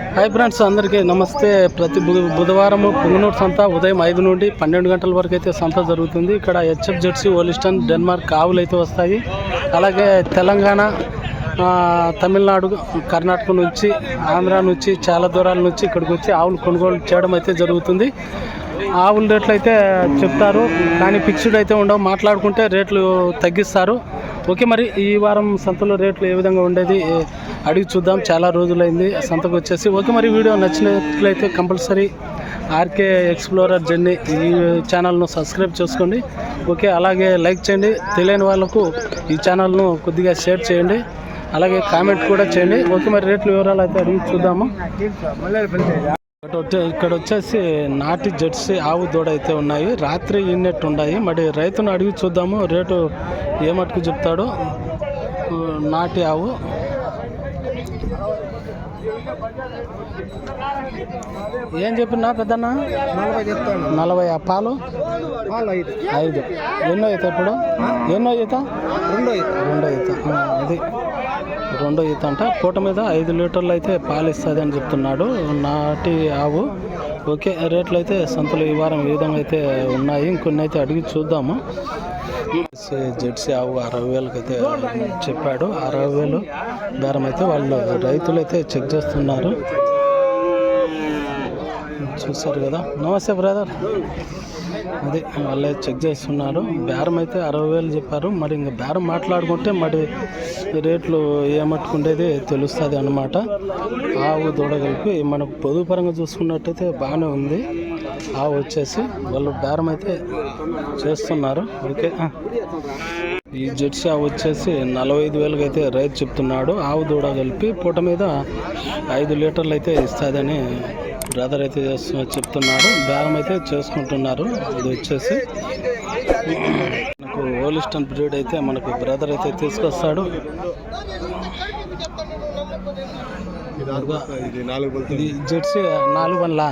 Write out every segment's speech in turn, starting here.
Hi friends అందరికీ నమస్తే. ప్రతి బుధ- బుధవారం పుంగనూరు సంత ఉదయం ఐదు నుండి పన్నెండు గంటల వరకు అయితే సంత జరుగుతుంది. ఇక్కడ హెచ్ఎఫ్ జెర్సీ ఓలిస్టన్ డెన్మార్క్ ఆవులు అయితే వస్తాయి. అలాగే తెలంగాణ తమిళనాడు కర్ణాటక నుంచి ఆంధ్ర నుంచి చాలా దూరాల నుంచి ఇక్కడికి వచ్చి ఆవులు కొనుగోలు చేయడం అయితే జరుగుతుంది. ఆవుల రేట్లు అయితే చెప్తారు కానీ ఫిక్స్డ్ అయితే ఉండవు. మాట్లాడుకుంటే రేట్లు తగ్గిస్తారు. ఓకే మరి ఈ వారం సంతలో రేట్లు ఏ విధంగా ఉండేది? అడిగి చూద్దాం. చాలా రోజులైంది సంతకు వచ్చేసి. ఓకే మరి వీడియో నచ్చినట్లయితే కంపల్సరీ ఆర్కే ఎక్స్ప్లోరర్ జర్నీ ఈ ఛానల్ను సబ్స్క్రైబ్ చేసుకోండి. ఓకే అలాగే లైక్ చేయండి. తెలియని వాళ్ళకు ఈ ఛానల్ను కొద్దిగా షేర్ చేయండి. అలాగే కామెంట్ కూడా చేయండి. ఓకే మరి రేట్లు వివరాలు అయితే అడిగి చూద్దాము. ఇక్కడ వచ్చే- ఇక్కడ వచ్చేసి నాటి జెర్సీ ఆవు దూడ అయితే ఉన్నాయి. రాత్రి ఈనెట్ ఉన్నాయి. మరి రైతును అడిగి చూద్దాము రేటు ఏ మటుకు చెప్తాడో. నాటి ఆవు. ఏం చెప్పినా పెద్దన్న? నలభై చెప్తాను. నలభై ఆ పాలు? ఐదు. ఎన్నో ఈత ఇప్పుడు? ఎన్నో ఈత రెండో ఐదు రెండో ఆ, అది. రెండో ఈత అంట. పూట మీద ఐదు లీటర్లు అయితే పాలు ఇస్తుంది అని చెప్తున్నాడు. నాటి ఆవు. ఓకే రేట్లు అయితే సంతలో ఈ వారం ఈ విధంగా అయితే ఉన్నాయి? ఇంకొన్ని అయితే అడిగి చూద్దాము. జెర్సీ ఆవు అరవై వేలకు అయితే చెప్పాడు. అరవై వేలు బేరం అయితే వాళ్ళు రైతులు అయితే చెక్ చేస్తున్నారు. చూస్తారు కదా. నమస్తే బ్రదర్. అది వాళ్ళే చెక్ చేస్తున్నారు. బేరం అయితే అరవై వేలు చెప్పారు. మరి ఇంకా బేరం మాట్లాడుకుంటే మరి రేట్లు ఏమట్టుకుండేది తెలుస్తుంది అనమాట ఆవు దూడ కలిపి మనకు పొదుపు పరంగా చూసుకున్నట్టయితే బాగానే ఉంది. ఆవు వచ్చేసి వాళ్ళు బేరం అయితే చేస్తున్నారు. ఓకే ఈ జెర్సీ ఆవు వచ్చేసి నలభై ఐదు వేలకి అయితే రైతు చెప్తున్నాడు. ఆవు దూడ కలిపి పూట మీద ఐదు లీటర్లు అయితే ఇస్తుందని బ్రదర్ అయితే చేస్తు చెప్తున్నాడు బేరం అయితే చేసుకుంటున్నారు. ఇది వచ్చేసి మనకు ఓలిస్టన్ బ్రీడ్ అయితే మనకు బ్రదర్ అయితే తీసుకొస్తాడు. ఇది జెర్సీ నాలుగు బండ్ల?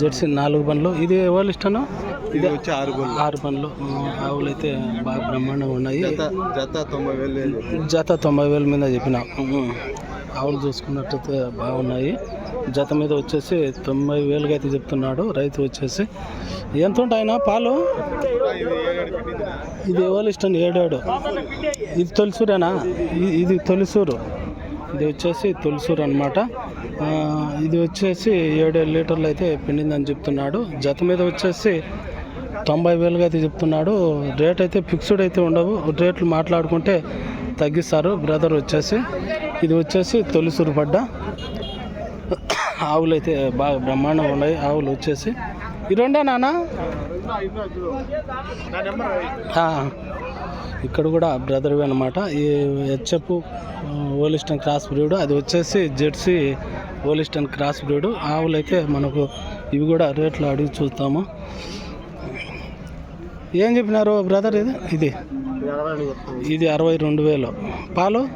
జెర్సీ నాలుగు బండ్లు. ఇది ఓలిస్టన్ ఇది వచ్చి ఆరు బళ్ళు ఆరు బండ్లు. ఆవులు అయితే బాగా బ్రహ్మాండంగా ఉన్నాయి. జత తొంభై వేలు. జత తొంభై వేల మీద చెప్పిన. ఆవులు చూసుకున్నట్టయితే బాగున్నాయి. జత మీద వచ్చేసి తొంభై వేలుగా అయితే చెప్తున్నాడు. రైతు వచ్చేసి ఎంత ఉంటాయినా పాలు? ఇది ఎవరు ఇష్టం? ఏడాడు. ఇది తొలిసూరేనా? ఇది తొలిసూరు. ఇది వచ్చేసి తొలిసూరు అనమాట ఇది వచ్చేసి ఏడేడు లీటర్లు అయితే పిండిందని చెప్తున్నాడు. జత మీద వచ్చేసి తొంభై వేలుగా అయితే చెప్తున్నాడు. రేట్ అయితే ఫిక్స్డ్ అయితే ఉండవు. రేట్లు మాట్లాడుకుంటే తగ్గిస్తారు. బ్రదర్ వచ్చేసి ఇది వచ్చేసి తొలిసూరు పడ్డ ఆవులు అయితే బాగా బ్రహ్మాండంగా ఉన్నాయి. ఆవులు వచ్చేసి. ఈ రెండే నాన్న? ఇక్కడ కూడా బ్రదర్వి అనమాట ఈ హెచ్ఎఫ్ ఓలిస్టన్ క్రాస్ బ్రీడ్ అది వచ్చేసి జెర్సీ ఓలిస్టన్ క్రాస్ బ్రీడ్ ఆవులు అయితే మనకు ఇవి కూడా రేట్లు అడిగి చూస్తాము ఏం చెప్పినారు బ్రదర్ ఇది? ఇది? ఇది అరవై రెండు వేలు. పాలు?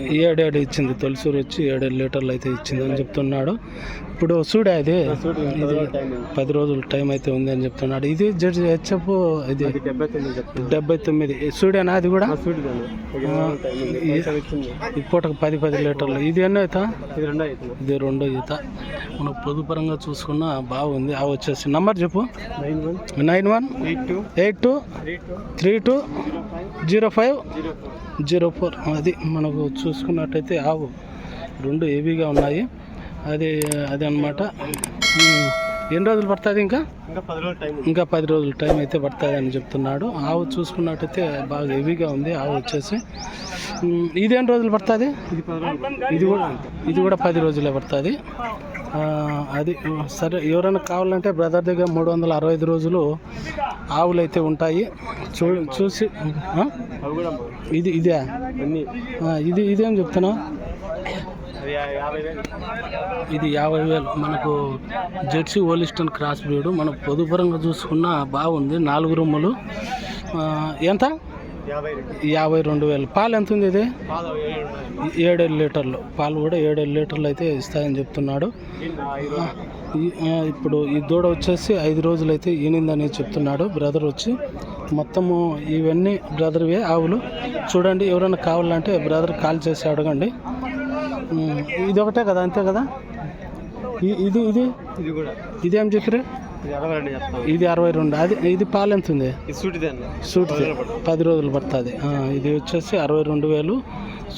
ఏడేడు ఇచ్చింది. తొలిసూరు వచ్చి ఏడేడు లీటర్లు అయితే ఇచ్చింది అని చెప్తున్నాడు. ఇప్పుడు చూడే అది ఇది? పది రోజులు టైం అయితే ఉంది అని చెప్తున్నాడు. ఇది జడ్జి హెచ్ఎఫ్ ఇది? డెబ్బై తొమ్మిది సూడేనా అది కూడా? పూటకు పది పది లీటర్లు. ఇది ఎన్నో అవుతా ఇది రెండో ఈత. మనం పొదుపరంగా చూసుకున్న బాగుంది. ఆ వచ్చేసి నంబర్ చెప్పు. Nine one. Eight two. Three two. Zero five. Zero four. అది మనకు చూసుకున్నట్టయితే ఆవు రెండు హెవీగా ఉన్నాయి. అది అది అనమాట ఎన్ని రోజులు పడుతుంది ఇంకా? ఇంకా పది రోజులు టైం అయితే పడుతుంది అని చెప్తున్నాడు. ఆవు చూసుకున్నట్టయితే బాగా హెవీగా ఉంది ఆవు వచ్చేసి. ఇది ఎన్ని రోజులు పడుతుంది? ఇది కూడా ఇది కూడా పది రోజులే పడుతుంది. అది సరే ఎవరైనా కావాలంటే బ్రదర్ దగ్గర మూడు వందల అరవై ఐదు రోజులు ఆవులు అయితే ఉంటాయి. చూ చూసి ఇది ఇదే ఇది ఇదేం? చెప్తున్నా అది యా- యాభై వేలు ఇది యాభై వేలు. మనకు జెర్సీ ఓలిస్టన్ క్రాస్ బ్రీడ్. మనకు పొదుపరంగా చూసుకున్న బాగుంది. నాలుగు రూములు ఆ, ఎంత? యాభై రెండు. వేలు. పాలు ఎంత ఉంది ఇది? ఏడేడు లీటర్లు. పాలు కూడా ఏడేడు లీటర్లు అయితే ఇస్తాయని చెప్తున్నాడు. ఇప్పుడు ఈ దూడ వచ్చేసి ఐదు రోజులు అయితే ఈనిందని చెప్తున్నాడు బ్రదర్ వచ్చి. మొత్తము ఇవన్నీ బ్రదర్వే ఆవులు. చూడండి ఎవరైనా కావాలంటే బ్రదర్ కాల్ చేసి అడగండి. ఇది ఒకటే కదా అంతే కదా? ఇది ఇది? ఇది కూడా. ఇది ఏం చెప్పారు ఇది అరవై రెండు అది ఇది పాలు ఎంత ఉంది సూట్ పది రోజులు పడుతుంది. ఇది వచ్చేసి అరవై రెండు వేలు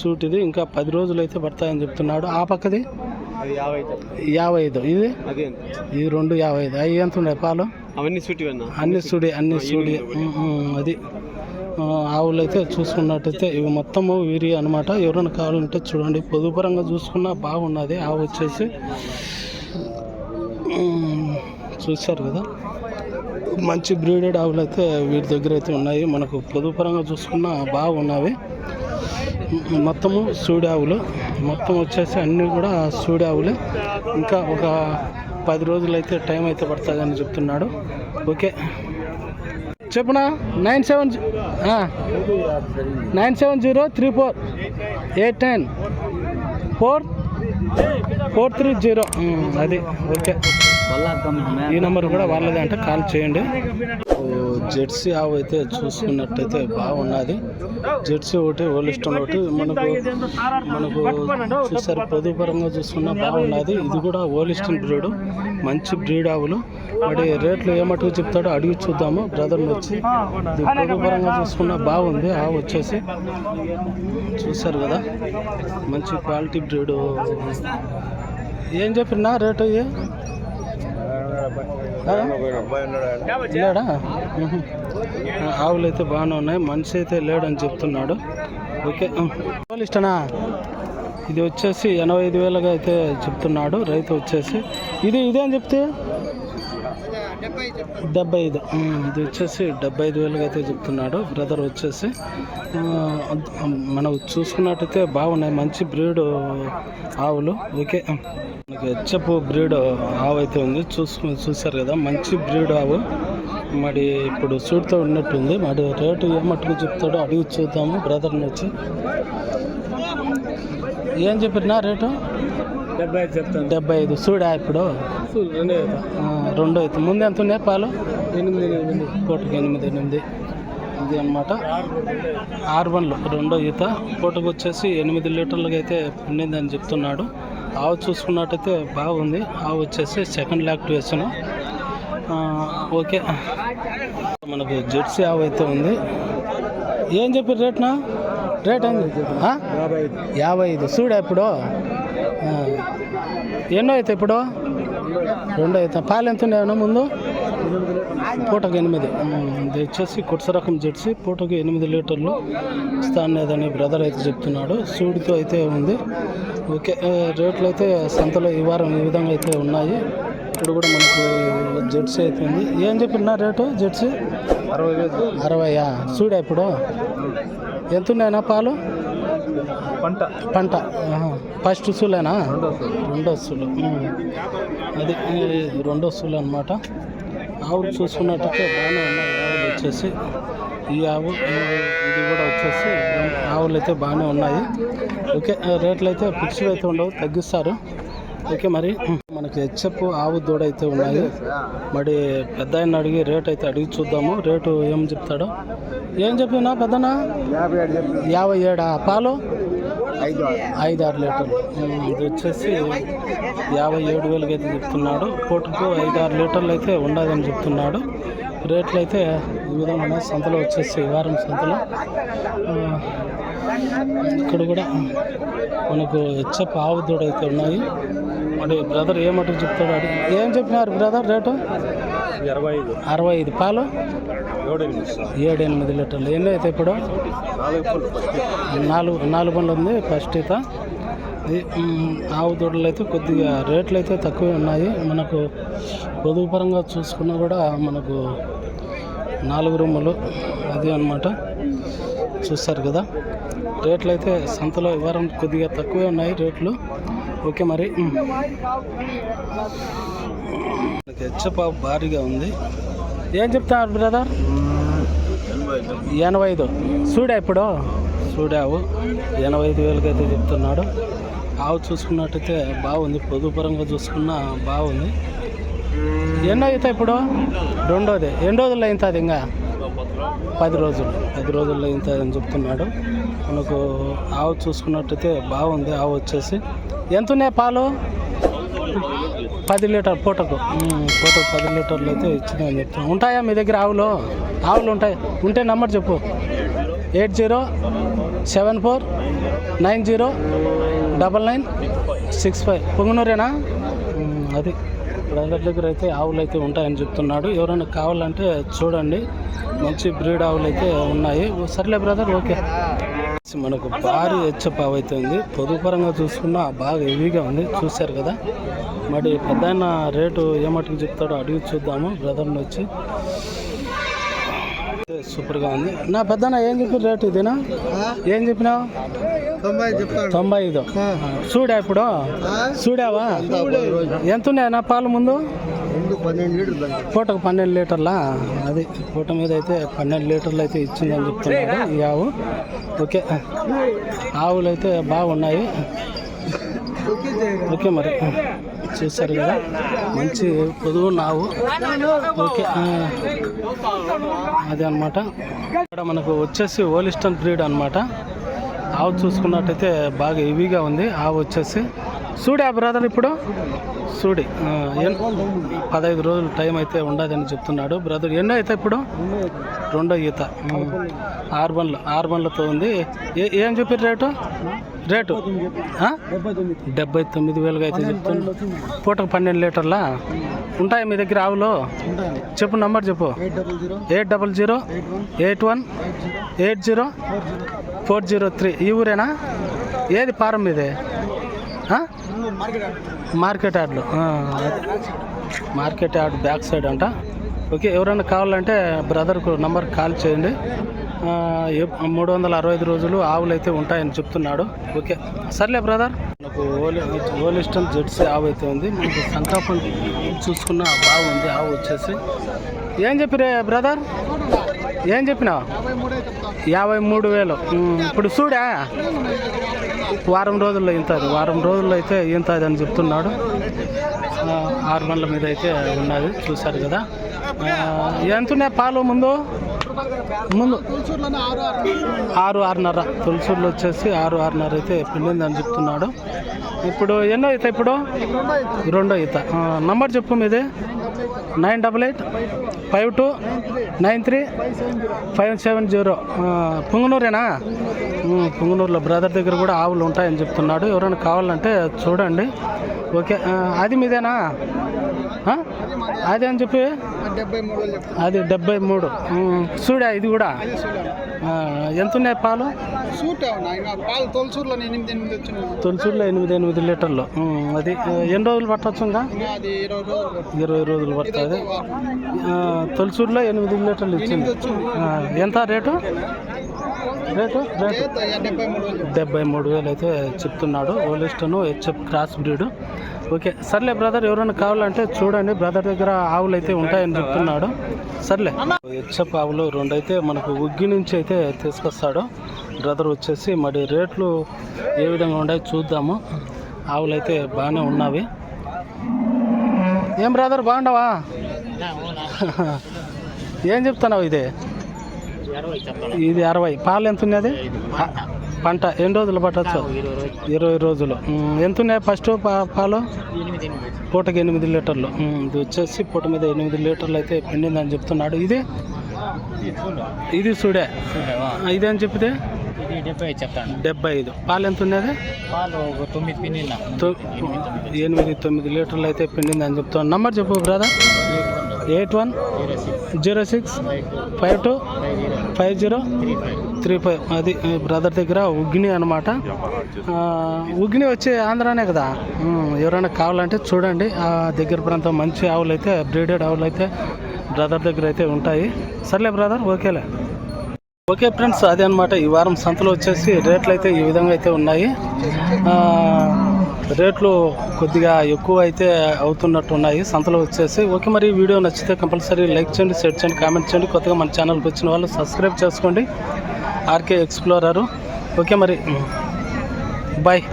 సూట్ ఇది ఇంకా పది రోజులు అయితే పడతాయని చెప్తున్నాడు. ఆ పక్కది? యాభై ఐదు ఇది? ఇది రెండు యాభై ఐదు అవి ఎంత ఉన్నాయి? పాలు? అవన్నీ అన్న. సుడి అన్ని సుడి అది. ఆవులు అయితే చూసుకున్నట్టయితే ఇవి మొత్తము వీరి అనమాట ఎవరైనా కావాలంటే చూడండి. పొదుపరంగా చూసుకున్నా బాగున్నది. ఆవు వచ్చేసి చూశారు కదా? మంచి బ్రీడెడ్ ఆవులు అయితే వీటి దగ్గర అయితే ఉన్నాయి. మనకు పొదుపరంగా చూసుకున్నా బాగున్నవి. మొత్తము సూడి ఆవులు. మొత్తం వచ్చేసి అన్నీ కూడా సూడి ఆవులే. ఇంకా ఒక పది రోజులు అయితే టైం అయితే పడుతుందని చెప్తున్నాడు. Okay. చెప్పునా? Nine seven nine seven zero three four. Eight nine. Four? Four three zero. అది. ఓకే. ఈ నెంబర్ కూడా వాళ్ళదే అంటే కాల్ చేయండి. జెర్సీ ఆవు అయితే చూసుకున్నట్టయితే బాగున్నది. జెర్సీ ఒకటి ఓలిస్టన్ ఒకటి మనకు మనకు చూసారు పొదుపరంగా చూసుకున్నా బాగున్నది. ఇది కూడా ఓలిస్టన్ బ్రీడ్ మంచి బ్రీడ్ ఆవులు. మరి రేట్లు ఏమట్టుకు చెప్తాడో అడిగి చూద్దాము. బ్రదర్ని వచ్చి ఇది పొదుపరంగా చూసుకున్నా బాగుంది. ఆవు వచ్చేసి చూసారు కదా మంచి క్వాలిటీ బ్రీడ్. ఏం చెప్పినా రేటు అయ్యే లేడా ఆవులు అయితే బాగానే ఉన్నాయి. మనిషి అయితే లేడని చెప్తున్నాడు. ఓకే ఇష్టనా ఇది వచ్చేసి ఎనభై ఐదు వేలుగా అయితే చెప్తున్నాడు. రైతు వచ్చేసి. ఇది ఇదేం చెప్తే? డెబ్బై ఐదు. ఇది వచ్చేసి డెబ్బై ఐదు వేలుగా అయితే చెప్తున్నాడు. బ్రదర్ వచ్చేసి మనం చూసుకున్నట్టయితే బాగున్నాయి. మంచి బ్రీడ్ ఆవులు. ఓకే. మనకి హెచ్చపు బ్రీడ్ ఆవు అయితే ఉంది. చూసుకుని చూసారు కదా మంచి బ్రీడ్ ఆవు. మరి ఇప్పుడు సూట్తో ఉన్నట్టుంది. మరి రేటు ఏమట్టుకు చెప్తాడో అడిగి చూద్దాము. బ్రదర్ని వచ్చి. ఏం చెప్పినా రేటు? డెబ్బై ఐదు చెప్తాను. డెబ్బై ఐదు. చూడా ఇప్పుడు? రెండే అయితే. ముందు ఎంత ఉన్నాయి పాలు? ఎనిమిది ఎనిమిది. పూటకి ఎనిమిది ఎనిమిది. ఇది అనమాట ఆరు బండ్లు. రెండో ఈత. పూటకు వచ్చేసి ఎనిమిది లీటర్లకి అయితే పండిందని చెప్తున్నాడు. ఆవు చూసుకున్నట్టయితే బాగుంది. ఆవు వచ్చేసి సెకండ్ లాక్టివేషన్ ఓకే. మనకు జెర్సీ ఆవు అయితే ఉంది. ఏం చెప్పారు రేట్నా? రేట్ ఏంది? ఆ? యాభై ఐదు. చూడా ఇప్పుడు. ఎన్నో అయితే ఇప్పుడు? రెండో అయితే పాలు ఎంత ఉన్నాయన్నా ముందు? పూటకు ఎనిమిది. ఇది వచ్చేసి కుట్స రకం జెర్సీ పూటకు ఎనిమిది లీటర్లు. ఇస్తానేదని బ్రదర్ అయితే చెప్తున్నాడు. సూడితో అయితే ఉంది. ఓకే. రేట్లు అయితే సంతలో ఈ వారం ఈ విధంగా అయితే ఉన్నాయి. ఇప్పుడు కూడా మనకు జెర్సీ అయితే ఉంది. ఏం చెప్పినా రేటు జెర్సీ? అరవై అరవయా? చూడా ఇప్పుడు? ఎంత ఉన్నాయన్నా పాలు? పంట? పంట. ఫస్ట్ సూలేనా? రెండో సూలు. అది రెండో సూలు అనమాట ఆవులు చూసుకున్నట్టయితే బాగానే ఉన్నాయి. ఆవులు వచ్చేసి ఈ ఆవు ఇది కూడా వచ్చేసి ఆవులు అయితే బాగానే ఉన్నాయి. ఓకే రేట్లు అయితే ఫిక్స్డ్ అయితే ఉండవు తగ్గిస్తారు. ఓకే మరి. మనకి హెచ్ఎఫ్ ఆవు దూడ అయితే ఉన్నాయి. మరి పెద్ద ఆయన అడిగి రేట్ అయితే అడిగి చూద్దాము. రేటు ఏం చెప్తాడో? ఏం చెప్పినా పెద్దనా? యాభై ఏడా? పాలు? ఐదు ఆరు. లీటర్లు. ఇది వచ్చేసి యాభై ఏడు వేలకి అయితే చెప్తున్నాడు. పూటకు ఐదు ఆరు లీటర్లు అయితే ఉండదని చెప్తున్నాడు. రేట్లు అయితే ఈ విధంగా ఉన్నాయి. సంతలో వచ్చేసి వారం సంతలో. ఇక్కడ కూడా మనకు హెచ్చప్ ఆవు దూడ అయితే ఉన్నాయి. మరి బ్రదర్ ఏమటుకు చెప్తాడు? ఏం చెప్పినారు బ్రదర్ రేటు? ఇరవై ఐదు. అరవై ఐదు. పాలు? ఏడు ఎనిమిది లీటర్లు. ఎన్ని అయితే ఇప్పుడు? నాలుగు నాలుగు బండ్లు ఉంది ఫస్ట్ ఈత ఆవు దూడలు అయితే కొద్దిగా రేట్లు అయితే తక్కువే ఉన్నాయి. మనకు పొదుగు పరంగా చూసుకున్నా కూడా మనకు నాలుగు రూములు అది అన్నమాట. చూస్తారు కదా. రేట్లు అయితే సంతలో వారం కొద్దిగా తక్కువే ఉన్నాయి రేట్లు. ఓకే మరి. హెచ్చపాపు భారీగా ఉంది. ఏం చెప్తావు బ్రదర్? ఎనభై ఐదు చూడా ఇప్పుడు? చూడావు ఎనభై ఐదు వేలకి అయితే చెప్తున్నాడు. ఆవు చూసుకున్నట్టయితే బాగుంది. పొదుపరంగా చూసుకున్నా బాగుంది. ఎన్నో అవుతాయి ఇప్పుడు? రెండోది. ఎన్ని రోజుల్లో అవుతుంది ఇంకా? పది రోజులు. పది రోజుల్లో ఇంత అని చెప్తున్నాడు. మనకు ఆవు చూసుకున్నట్టయితే బాగుంది. ఆవు వచ్చేసి. ఎంత ఉన్నాయి పాలు? పది లీటర్ పూటకు. పూటకు పది లీటర్లు అయితే ఇచ్చిందని చెప్తాను ఉంటాయా మీ దగ్గర ఆవులు? ఆవులు ఉంటాయి. ఉంటే నెంబర్ చెప్పు. Eight zero seven four nine zero double nine six five. పొంగునూరేనా? అది. బ్రదర్ దగ్గర అయితే ఆవులు అయితే ఉంటాయని చెప్తున్నాడు. ఎవరైనా కావాలంటే చూడండి. మంచి బ్రీడ్ ఆవులు అయితే ఉన్నాయి. సర్లే బ్రదర్ ఓకే. మనకు భారీ హెచ్చప్ ఆవు అయితే ఉంది పొదుపు పరంగా చూసుకున్నా బాగా హెవీగా ఉంది. చూశారు కదా? మరి పెద్ద రేటు ఏమట్టుకు చెప్తాడో అడిగి చూద్దాము. బ్రదర్ని వచ్చి. సూపర్గా ఉంది. నా పెద్దన ఏం చెప్పి రేటు ఇదేనా? ఏం చెప్పినావు? తొంభై ఐదు చూడా ఇప్పుడు? చూడావా? ఎంత ఉన్నాయి నా పాలు ముందు? పూటకు పన్నెండు లీటర్లా? అది పూట మీద అయితే పన్నెండు లీటర్లు అయితే ఇచ్చిందని చెప్తున్నాడు ఈ ఆవు? ఓకే. ఆవులు అయితే బాగున్నాయి. ఓకే మరి. చూశారు కదా. మంచి పొదువు ఆవు. ఓకే. అదే అనమాట ఇక్కడ మనకు వచ్చేసి ఓలిస్టన్ బ్రీడ్ అనమాట ఆవు చూసుకున్నట్టయితే బాగా హెవీగా ఉంది. ఆవు వచ్చేసి సూడా బ్రదర్ ఇప్పుడు? సూడి. పదహైదు రోజులు టైం అయితే ఉండదని చెప్తున్నాడు. బ్రదర్ ఎన్నో అయితే ఇప్పుడు? రెండో ఈత. ఉమ్. ఆరు బండ్లు ఆరు బండ్లతో ఉంది. ఏ ఏం చెప్పారు రేటు? రేటు? డెబ్బై తొమ్మిది వేలుగా అయితే చెప్తున్నా. పూటకు పన్నెండు లీటర్లా? ఉంటాయి మీ దగ్గర ఆవులు? చెప్పు నంబర్ చెప్పు. Eight double zero eight one eight zero four zero three. ఈ ఊరేనా? ఏది ఫారం మీదే? మార్కెట్ యార్డ్లో. మార్కెట్ యార్డ్ బ్యాక్ సైడ్ అంట. ఓకే ఎవరైనా కావాలంటే బ్రదర్కు నంబర్ కాల్ చేయండి. మూడు వందల అరవై ఐదు రోజులు ఆవులు అయితే ఉంటాయని చెప్తున్నాడు. ఓకే సర్లే బ్రదర్. మనకు ఓలి ఓలిస్టన్ జెడ్సీ ఆవు అయితే ఉంది. మనకు సంతాపం చూసుకున్న బాగుంది ఆవు వచ్చేసి. ఏం చెప్పిరే బ్రదర్? ఏం చెప్పినావు? యాభై మూడు వేలు. ఇప్పుడు చూడా వారం రోజుల్లో ఇంత వారం రోజుల్లో అయితే ఇంత అని చెప్తున్నాడు. ఆరు బండ్ల మీద అయితే ఉన్నది చూశారు కదా. ఆ, ఎంత ఉన్నాయి పాలు ముందు? ముందు. ఆరు ఆరున్నర. తులసూరులో వచ్చేసి ఆరు ఆరున్నర అయితే పిండిందని చెప్తున్నాడు. ఇప్పుడు ఎన్నో ఈత ఇప్పుడు? రెండో ఈత. నంబర్ చెప్పు మీది. Nine double eight five two nine three five seven zero. పుంగనూరేనా? పుంగనూరులో బ్రదర్ దగ్గర కూడా ఆవులు ఉంటాయని చెప్తున్నాడు. ఎవరైనా కావాలంటే చూడండి. ఓకే అది మీదేనా? అదే అని చెప్పి? అది డెబ్బై మూడు. చూడా ఇది కూడా? ఎంత ఉన్నాయి పాలు? తొలిచూరులో ఎనిమిది ఎనిమిది లీటర్లు. అది ఎన్ని రోజులు పట్టవచ్చు ఇంకా ఇరవై రోజులు పడుతుంది. తొలిచూరులో ఎనిమిది లీటర్లు ఇచ్చింది. ఎంత రేటు? రేటు? రేటు? డెబ్బై మూడు వేలు. డెబ్బై మూడు వేలు అయితే చెప్తున్నాడు. ఓలిస్టను హెచ్ఎఫ్ క్రాస్ బ్రీడ్. ఓకే సర్లే బ్రదర్ ఎవరైనా కావాలంటే చూడండి. బ్రదర్ దగ్గర ఆవులు అయితే ఉంటాయని చెప్తున్నాడు. సర్లే. హెచ్ఎఫ్ ఆవులు రెండు అయితే మనకు ఉగ్గి నుంచి అయితే తీసుకొస్తాడు. బ్రదర్ వచ్చేసి మరి రేట్లు ఏ విధంగా ఉన్నాయి చూద్దాము. ఆవులు అయితే బాగానే ఉన్నవి. ఏం బ్రదర్ బాగుండవా ఏం చెప్తున్నావు ఇది? ఇది అరవై. పాలు ఎంత ఉన్నది? పంట ఎన్ని రోజులు పట్టచ్చు? ఇరవై రోజులు. ఎంత ఉన్నాయి ఫస్ట్ పాలు? పూటకి ఎనిమిది లీటర్లు. ఇది వచ్చేసి పూట మీద ఎనిమిది లీటర్లు అయితే పిండిందని చెప్తున్నాడు. ఇది? ఇది చూడే. ఇదేం చెప్పితే ఇది డెబ్బై ఐదు పాలు ఎంత ఉన్నది? ఎనిమిది తొమ్మిది లీటర్లు అయితే పిండిందని చెప్తున్నాడు. నంబర్ చెప్పు brother. Eight one zero six five two five zero three five. అది బ్రదర్ దగ్గర ఉగ్ని అనమాట ఉగ్ని వచ్చి ఆంధ్రానే కదా. ఎవరైనా కావాలంటే చూడండి. ఆ దగ్గర ప్రాంతం మంచి ఆవులు అయితే బ్రీడెడ్ ఆవులు అయితే బ్రదర్ దగ్గర అయితే ఉంటాయి. సర్లే బ్రదర్ ఓకేలే. ఓకే ఫ్రెండ్స్ అదే అనమాట ఈ వారం సంతలో వచ్చేసి రేట్లు అయితే ఈ విధంగా అయితే ఉన్నాయి. రేట్లు కొద్దిగా ఎక్కువ అయితే అవుతున్నట్టు ఉన్నాయి సంతలో వచ్చేసి ఓకే మరి వీడియో నచ్చితే కంపల్సరీ లైక్ చేయండి షేర్ చేయండి కామెంట్ చేయండి. కొత్తగా మన ఛానల్కి వచ్చిన వాళ్ళు సబ్స్క్రైబ్ చేసుకోండి. RK explorer. ఓకే మరి. బాయ్.